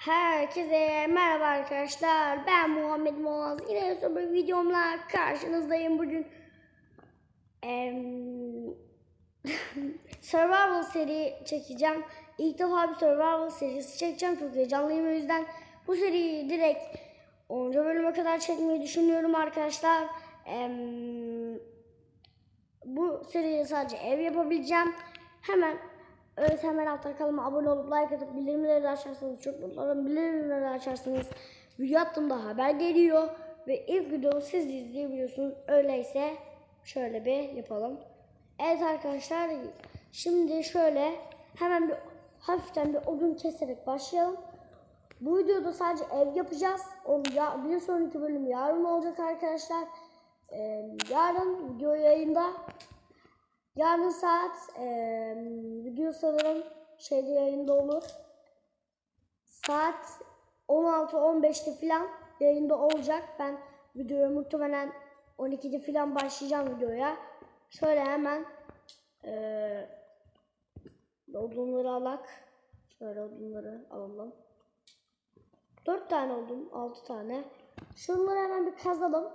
Herkese merhaba arkadaşlar. Ben Muhammed Muaz. Yine bir videomla karşınızdayım bugün. Em, survival seri çekeceğim. İlk defa bir survival serisi çekeceğim. Çok heyecanlıyım o yüzden. Bu seriyi direkt 10. bölüme kadar çekmeyi düşünüyorum arkadaşlar. Em, bu seriye sadece ev yapabileceğim. Hemen Evet hemen altta kanalıma abone olup like atıp bildirimleri açarsanız çok mutlu olurum. Bildirimleri açarsanız video attığımda haber geliyor. Ve ilk videomu siz izleyebiliyorsunuz. Öyleyse şöyle bir yapalım. Evet arkadaşlar şimdi şöyle hemen bir hafiften bir odun keserek başlayalım. Bu videoda sadece ev yapacağız. Ya, bir sonraki bölüm yarın olacak arkadaşlar. Ee, yarın video yayında. Yarın saat eee video sanırım şeyde yayında olur. Saat 16-15'te falan yayında olacak. Ben videoya muhtemelen 12'de falan başlayacağım videoya. Şöyle hemen eee odunları alak. Şöyle odunları alalım. 4 tane odun, 6 tane. Şunları hemen bir kazalım.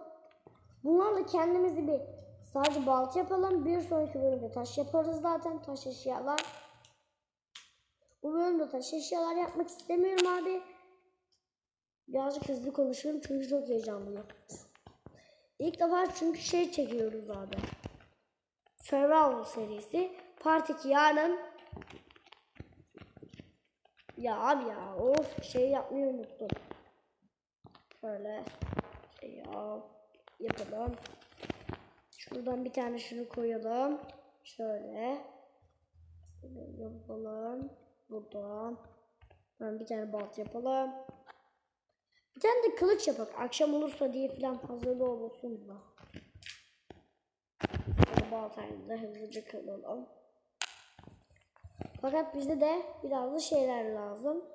Bunlarla kendimizi bir sadece balta yapalım. Bir sonraki bölümde taş yaparız zaten. Taş eşyalar. Bu bölümde taş eşyalar yapmak istemiyorum abi. Birazcık hızlı konuşuyorum çünkü çok heyecanlıyım. İlk defa çünkü şey çekiyoruz abi. Survival serisi. Part 2 yarın. Ya abi ya of şey yapmayı unuttum. Şöyle şey yap, yapalım. Şuradan bir tane şunu koyalım. Şöyle. Şöyle yapalım. Buradan. Ben bir tane balt yapalım. Bir tane de kılıç yapalım. Akşam olursa diye falan hazırlı olsun da. Şöyle baltayla da hızlıca kıralım. Fakat bizde de biraz da şeyler lazım.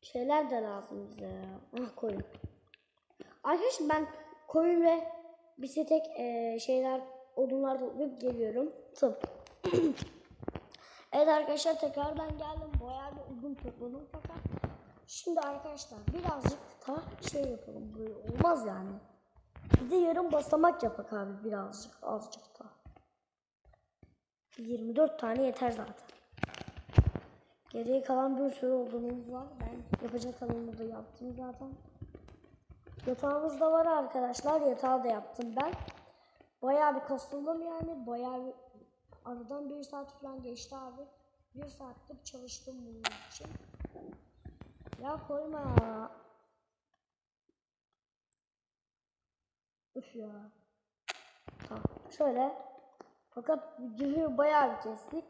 Şeyler de lazım bize. Ah koyun. Arkadaşlar ben koyun ve tek e, şeyler odunlar toplayıp geliyorum. Tıp. evet arkadaşlar tekrardan geldim. Bayağı bir odun topladım fakat şimdi arkadaşlar birazcık da şey yapalım. Böyle olmaz yani. Bir de yarım basamak yapak abi birazcık azıcık da. 24 tane yeter zaten. Geriye kalan bir sürü odunumuz var. Ben yapacak kalanını da yaptım zaten. Yatağımız da var arkadaşlar. Yatağı da yaptım ben. Bayağı bir kasıldım yani. Bayağı bir aradan bir saat falan geçti abi. Bir saattir çalıştım bunun için. Ya koyma. Üf ya. Tamam. Şöyle. Fakat videoyu bayağı bir kestik.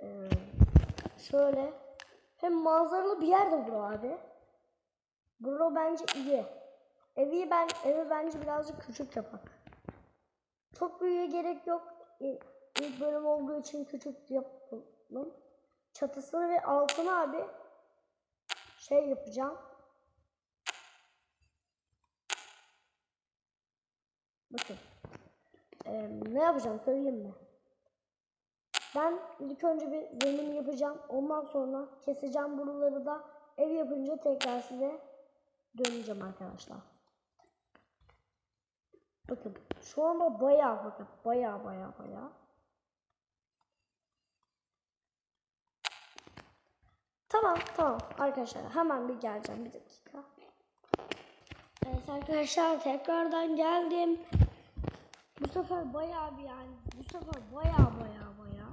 Ee, şöyle. Hem manzaralı bir yer de bura abi. Bura bence iyi. Evi ben evi bence birazcık küçük yapak. Çok büyüğe gerek yok. İlk, bölüm olduğu için küçük yapalım. Çatısını ve altını abi şey yapacağım. Bakın. Ee, ne yapacağım söyleyeyim mi? Ben ilk önce bir zemin yapacağım. Ondan sonra keseceğim buraları da ev yapınca tekrar size döneceğim arkadaşlar. Bakın şu anda bayağı bakın bayağı bayağı bayağı. Tamam tamam arkadaşlar hemen bir geleceğim bir dakika. Evet arkadaşlar tekrardan geldim. Bu sefer bayağı bir yani bu sefer bayağı bayağı bayağı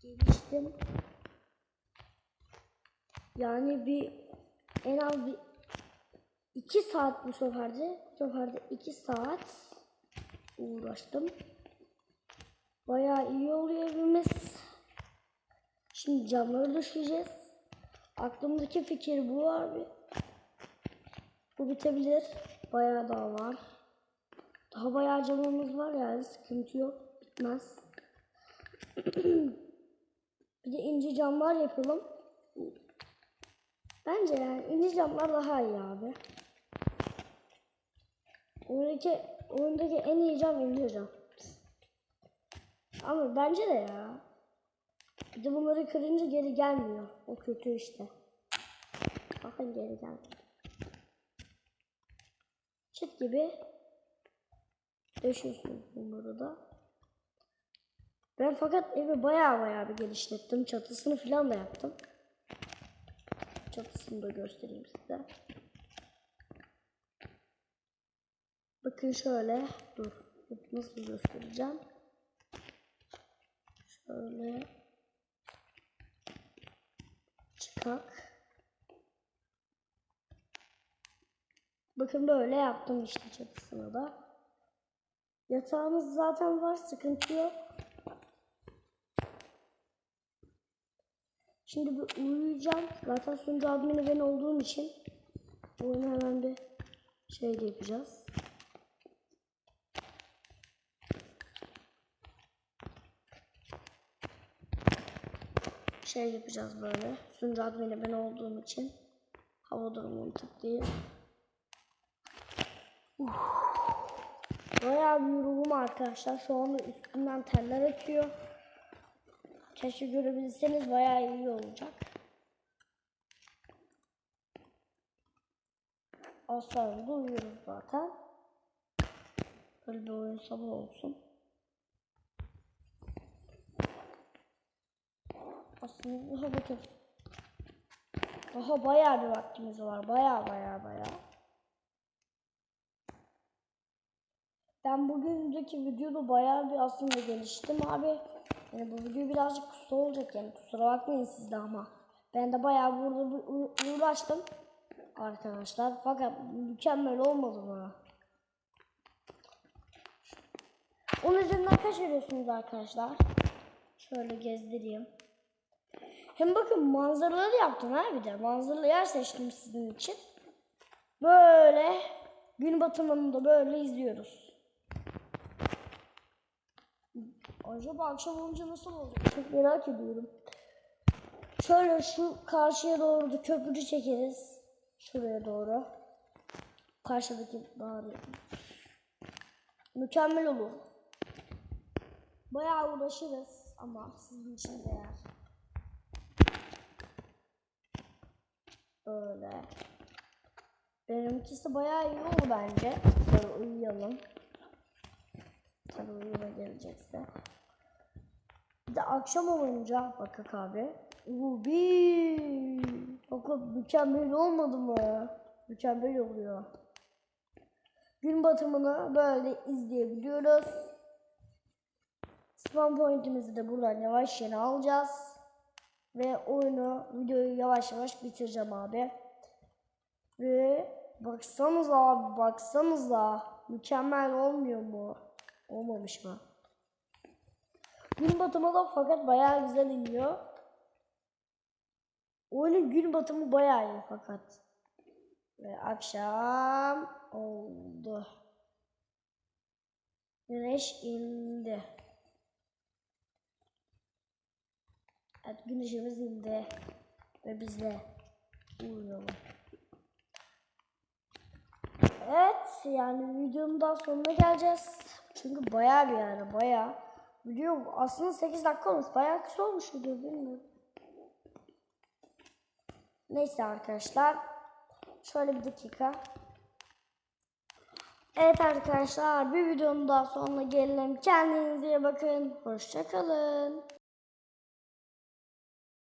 geliştim. Yani bir en az bir iki saat bu seferde. Bu seferde iki saat uğraştım. Bayağı iyi oluyor evimiz. Şimdi camları düşeceğiz. Aklımdaki fikir bu abi. Bu bitebilir. Bayağı daha var. Daha bayağı camımız var yani sıkıntı yok. Bitmez. bir de ince camlar yapalım. Bence yani ince camlar daha iyi abi. Oyundaki, oyundaki en iyi cam cam. Ama bence de ya. Bir de bunları kırınca geri gelmiyor. O kötü işte. Bakın geri geldi. Çit gibi döşüyorsunuz bunları da. Ben fakat evi baya baya bir geliştirdim. Çatısını falan da yaptım. Çatısını da göstereyim size. Bakın şöyle. Dur. Nasıl göstereceğim? Şöyle. Çıkak. Bakın böyle yaptım işte çatısını da. Yatağımız zaten var. Sıkıntı yok. Şimdi bir uyuyacağım. Zaten sunucu admini ben olduğum için oyunu hemen bir şey yapacağız. Şey yapacağız böyle. Sunucu admini ben olduğum için hava durumunu tıklayayım. Uf. Bayağı bir yoruldum arkadaşlar. Şu anda üstümden teller akıyor. Keşke görebilseniz bayağı iyi olacak. Az sonra da uyuyoruz zaten. Böyle bir oyun sabah olsun. Aslında daha bakın. Daha bayağı bir vaktimiz var. Bayağı bayağı bayağı. Ben bugünkü videoda bayağı bir aslında geliştim abi. Yani bu video birazcık kısa olacak yani kusura bakmayın siz de ama. Ben de bayağı burada uğraştım arkadaşlar. Fakat mükemmel olmadı mı? Onun üzerinden kaç veriyorsunuz arkadaşlar? Şöyle gezdireyim. Hem bakın manzaraları yaptım ha bir de. Manzaralı yer seçtim sizin için. Böyle gün batımını da böyle izliyoruz. Acaba akşam olunca nasıl olacak? Çok merak ediyorum. Şöyle şu karşıya doğru da köprü çekeriz. Şuraya doğru. Karşıdaki bağırı. Mükemmel olur. Bayağı uğraşırız ama sizin için değer. Böyle. Benimkisi bayağı iyi oldu bence. Şöyle uyuyalım. Tabii uyuma gelecekse. Bir de akşam olunca bakak abi. Ubi. Bakın mükemmel olmadı mı? Mükemmel oluyor. Gün batımını böyle izleyebiliyoruz. Spawn point'imizi de buradan yavaş yeni alacağız. Ve oyunu, videoyu yavaş yavaş bitireceğim abi. Ve baksanıza abi, baksanıza. Mükemmel olmuyor mu? Olmamış mı? Gün batımı da fakat bayağı güzel iniyor. Oyunun gün batımı bayağı iyi fakat. Ve akşam oldu. Güneş indi. Evet güneşimiz indi. Ve biz de uyuyalım. Evet yani videonun daha sonuna geleceğiz. Çünkü bayağı bir yani bayağı. Video aslında 8 dakika olmuş. Bayağı kısa olmuş video bilmiyorum. Neyse arkadaşlar. Şöyle bir dakika. Evet arkadaşlar bir videonun daha sonuna gelelim. Kendinize iyi bakın. Hoşçakalın.